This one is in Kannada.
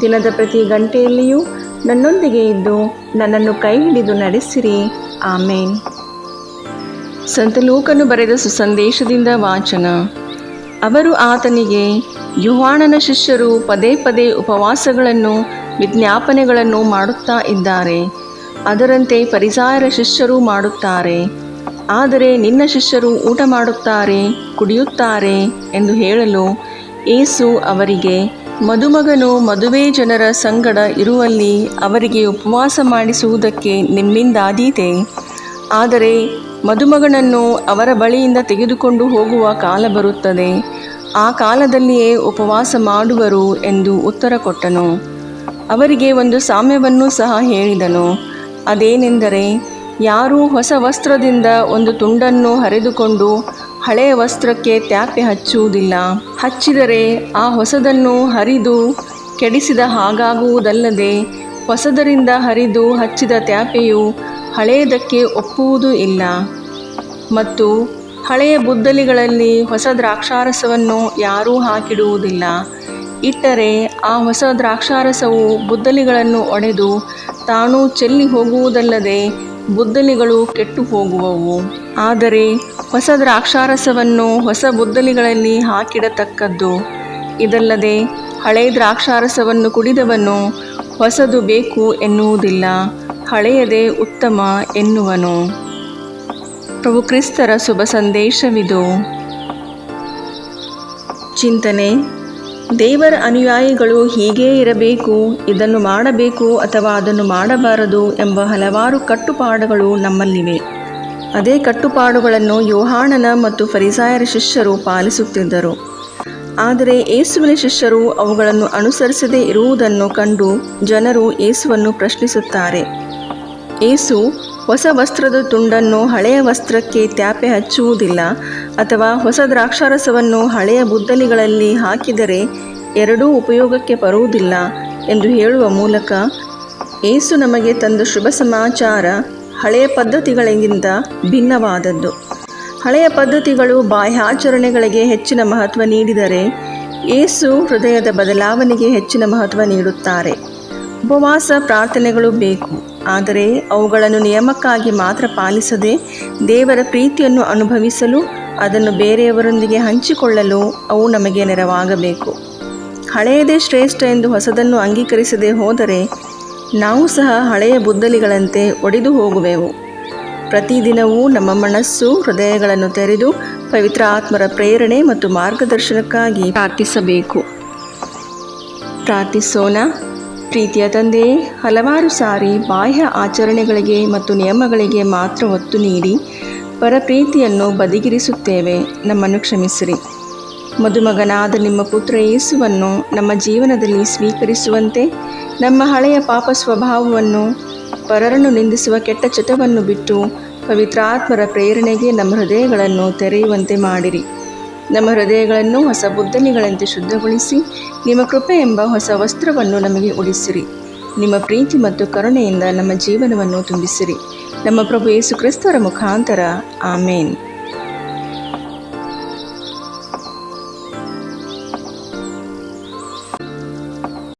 ದಿನದ ಪ್ರತಿ ಗಂಟೆಯಲ್ಲಿಯೂ ನನ್ನೊಂದಿಗೆ ಇದ್ದು ನನ್ನನ್ನು ಕೈ ಹಿಡಿದು ನಡೆಸಿರಿ. ಆಮೇನ್. ಸಂತ ಲೂಕನು ಬರೆದ ಸುಸಂದೇಶದಿಂದ ವಾಚನ. ಅವರು ಆತನಿಗೆ ಯುವಾಣನ ಶಿಷ್ಯರು ಪದೇ ಪದೇ ಉಪವಾಸಗಳನ್ನು, ವಿಜ್ಞಾಪನೆಗಳನ್ನು ಮಾಡುತ್ತಾ ಇದ್ದಾರೆ. ಅದರಂತೆ ಪರಿಸಾಯರ ಶಿಷ್ಯರು ಮಾಡುತ್ತಾರೆ. ಆದರೆ ನಿನ್ನ ಶಿಷ್ಯರು ಊಟ ಮಾಡುತ್ತಾರೆ ಕುಡಿಯುತ್ತಾರೆ ಎಂದು ಹೇಳಲು ಏಸು ಅವರಿಗೆ ಮದುಮಗನು ಮದುವೆ ಜನರ ಸಂಗಡ ಇರುವಲ್ಲಿ ಅವರಿಗೆ ಉಪವಾಸ ಮಾಡಿಸುವುದಕ್ಕೆ ನಿಮ್ಮಿಂದಾದೀತೆ. ಆದರೆ ಮದುಮಗನನ್ನು ಅವರ ಬಳಿಯಿಂದ ತೆಗೆದುಕೊಂಡು ಹೋಗುವ ಕಾಲ ಬರುತ್ತದೆ. ಆ ಕಾಲದಲ್ಲಿಯೇ ಉಪವಾಸ ಮಾಡುವರು ಎಂದು ಉತ್ತರ ಕೊಟ್ಟನು. ಅವರಿಗೆ ಒಂದು ಸಾಮ್ಯವನ್ನು ಸಹ ಹೇಳಿದನು. ಅದೇನೆಂದರೆ, ಯಾರೂ ಹೊಸ ವಸ್ತ್ರದಿಂದ ಒಂದು ತುಂಡನ್ನು ಹರಿದುಕೊಂಡು ಹಳೆಯ ವಸ್ತ್ರಕ್ಕೆ ತ್ಯಾಪೆ ಹಚ್ಚುವುದಿಲ್ಲ. ಹಚ್ಚಿದರೆ ಆ ಹೊಸದನ್ನು ಹರಿದು ಕೆಡಿಸಿದ ಹಾಗಾಗುವುದಲ್ಲದೆ ಹೊಸದರಿಂದ ಹರಿದು ಹಚ್ಚಿದ ತ್ಯಾಪೆಯು ಹಳೆಯದಕ್ಕೆ ಒಪ್ಪುವುದೂ ಇಲ್ಲ. ಮತ್ತು ಹಳೆಯ ಬುದ್ದಲಿಗಳಲ್ಲಿ ಹೊಸ ದ್ರಾಕ್ಷಾರಸವನ್ನು ಯಾರೂ ಹಾಕಿಡುವುದಿಲ್ಲ. ಇಟ್ಟರೆ ಆ ಹೊಸ ದ್ರಾಕ್ಷಾರಸವು ಬುದ್ದಲಿಗಳನ್ನು ಒಡೆದು ತಾನು ಚೆಲ್ಲಿ ಹೋಗುವುದಲ್ಲದೆ ಬುದ್ದಲಿಗಳು ಕೆಟ್ಟು ಹೋಗುವವು. ಆದರೆ ಹೊಸ ದ್ರಾಕ್ಷಾರಸವನ್ನು ಹೊಸ ಬುದ್ದಲಿಗಳಲ್ಲಿ ಹಾಕಿಡತಕ್ಕದ್ದು. ಇದಲ್ಲದೆ ಹಳೆಯ ದ್ರಾಕ್ಷಾರಸವನ್ನು ಕುಡಿದವನು ಹೊಸದು ಬೇಕು ಎನ್ನುವುದಿಲ್ಲ, ಹಳೆಯದೇ ಉತ್ತಮ ಎನ್ನುವನು. ಪ್ರಭು ಕ್ರಿಸ್ತರ ಶುಭ ಸಂದೇಶವಿದು. ಚಿಂತನೆ, ದೇವರ ಅನುಯಾಯಿಗಳು ಹೀಗೇ ಇರಬೇಕು, ಇದನ್ನು ಮಾಡಬೇಕು ಅಥವಾ ಅದನ್ನು ಮಾಡಬಾರದು ಎಂಬ ಹಲವಾರು ಕಟ್ಟುಪಾಡುಗಳು ನಮ್ಮಲ್ಲಿವೆ. ಅದೇ ಕಟ್ಟುಪಾಡುಗಳನ್ನು ಯೋಹಾಣನ ಮತ್ತು ಫರಿಸಾಯರ ಶಿಷ್ಯರು ಪಾಲಿಸುತ್ತಿದ್ದರು. ಆದರೆ ಏಸುವಿನ ಶಿಷ್ಯರು ಅವುಗಳನ್ನು ಅನುಸರಿಸದೇ ಇರುವುದನ್ನು ಕಂಡು ಜನರು ಏಸುವನ್ನು ಪ್ರಶ್ನಿಸುತ್ತಾರೆ. ಏಸು ಹೊಸ ವಸ್ತ್ರದ ತುಂಡನ್ನು ಹಳೆಯ ವಸ್ತ್ರಕ್ಕೆ ತ್ಯಾಪೆ ಹಚ್ಚುವುದಿಲ್ಲ ಅಥವಾ ಹೊಸ ದ್ರಾಕ್ಷಾರಸವನ್ನು ಹಳೆಯ ಬುದ್ದಲಿಗಳಲ್ಲಿ ಹಾಕಿದರೆ ಎರಡೂ ಉಪಯೋಗಕ್ಕೆ ಬರುವುದಿಲ್ಲ ಎಂದು ಹೇಳುವ ಮೂಲಕ ಏಸು ನಮಗೆ ತಂದ ಶುಭ ಸಮಾಚಾರ ಹಳೆಯ ಪದ್ಧತಿಗಳಿಗಿಂತ ಭಿನ್ನವಾದದ್ದು. ಹಳೆಯ ಪದ್ಧತಿಗಳು ಬಾಹ್ಯಾಚರಣೆಗಳಿಗೆ ಹೆಚ್ಚಿನ ಮಹತ್ವ ನೀಡಿದರೆ ಏಸು ಹೃದಯದ ಬದಲಾವಣೆಗೆ ಹೆಚ್ಚಿನ ಮಹತ್ವ ನೀಡುತ್ತಾರೆ. ಉಪವಾಸ ಪ್ರಾರ್ಥನೆಗಳು ಬೇಕು. ಆದರೆ ಅವುಗಳನ್ನು ನಿಯಮಕ್ಕಾಗಿ ಮಾತ್ರ ಪಾಲಿಸದೆ ದೇವರ ಪ್ರೀತಿಯನ್ನು ಅನುಭವಿಸಲು, ಅದನ್ನು ಬೇರೆಯವರೊಂದಿಗೆ ಹಂಚಿಕೊಳ್ಳಲು ಅವು ನಮಗೆ ನೆರವಾಗಬೇಕು. ಹಳೆಯದೇ ಶ್ರೇಷ್ಠ ಎಂದು ಹೊಸದನ್ನು ಅಂಗೀಕರಿಸದೆ ಹೋದರೆ ನಾವು ಸಹ ಹಳೆಯ ಬುದ್ದಲಿಗಳಂತೆ ಒಡೆದು ಹೋಗುವೆವು. ಪ್ರತಿದಿನವೂ ನಮ್ಮ ಮನಸ್ಸು ಹೃದಯಗಳನ್ನು ತೆರೆದು ಪವಿತ್ರ ಆತ್ಮರ ಪ್ರೇರಣೆ ಮತ್ತು ಮಾರ್ಗದರ್ಶನಕ್ಕಾಗಿ ಪ್ರಾರ್ಥಿಸಬೇಕು. ಪ್ರಾರ್ಥಿಸೋಣ. ಪ್ರೀತಿಯ ತಂದೆಯೇ ಹಲವಾರು ಸಾರಿ ಬಾಹ್ಯ ಆಚರಣೆಗಳಿಗೆ ಮತ್ತು ನಿಯಮಗಳಿಗೆ ಮಾತ್ರ ಒತ್ತು ನೀಡಿ ಪರಪ್ರೀತಿಯನ್ನು ಬದಿಗಿರಿಸುತ್ತೇವೆ. ನಮ್ಮನ್ನು ಕ್ಷಮಿಸಿರಿ. ಮದುಮಗನಾದ ನಿಮ್ಮ ಪುತ್ರ ಯೇಸುವನ್ನು ನಮ್ಮ ಜೀವನದಲ್ಲಿ ಸ್ವೀಕರಿಸುವಂತೆ ನಮ್ಮ ಹಳೆಯ ಪಾಪ ಸ್ವಭಾವವನ್ನು, ಪರರನ್ನು ನಿಂದಿಸುವ ಕೆಟ್ಟ ಚಟವನ್ನು ಬಿಟ್ಟು ಪವಿತ್ರಾತ್ಮರ ಪ್ರೇರಣೆಗೆ ನಮ್ಮ ಹೃದಯಗಳನ್ನು ತೆರೆಯುವಂತೆ ಮಾಡಿರಿ. ನಮ್ಮ ಹೃದಯಗಳನ್ನು ಹೊಸ ಬುದ್ಧನಿಗಳಂತೆ ಶುದ್ಧಗೊಳಿಸಿ, ನಿಮ್ಮ ಕೃಪೆ ಎಂಬ ಹೊಸ ವಸ್ತ್ರವನ್ನು ನಮಗೆ ಉಡಿಸಿರಿ. ನಿಮ್ಮ ಪ್ರೀತಿ ಮತ್ತು ಕರುಣೆಯಿಂದ ನಮ್ಮ ಜೀವನವನ್ನು ತುಂಬಿಸಿರಿ. ನಮ್ಮ ಪ್ರಭು ಯೇಸು ಕ್ರಿಸ್ತರ ಮುಖಾಂತರ. ಆಮೇನ್.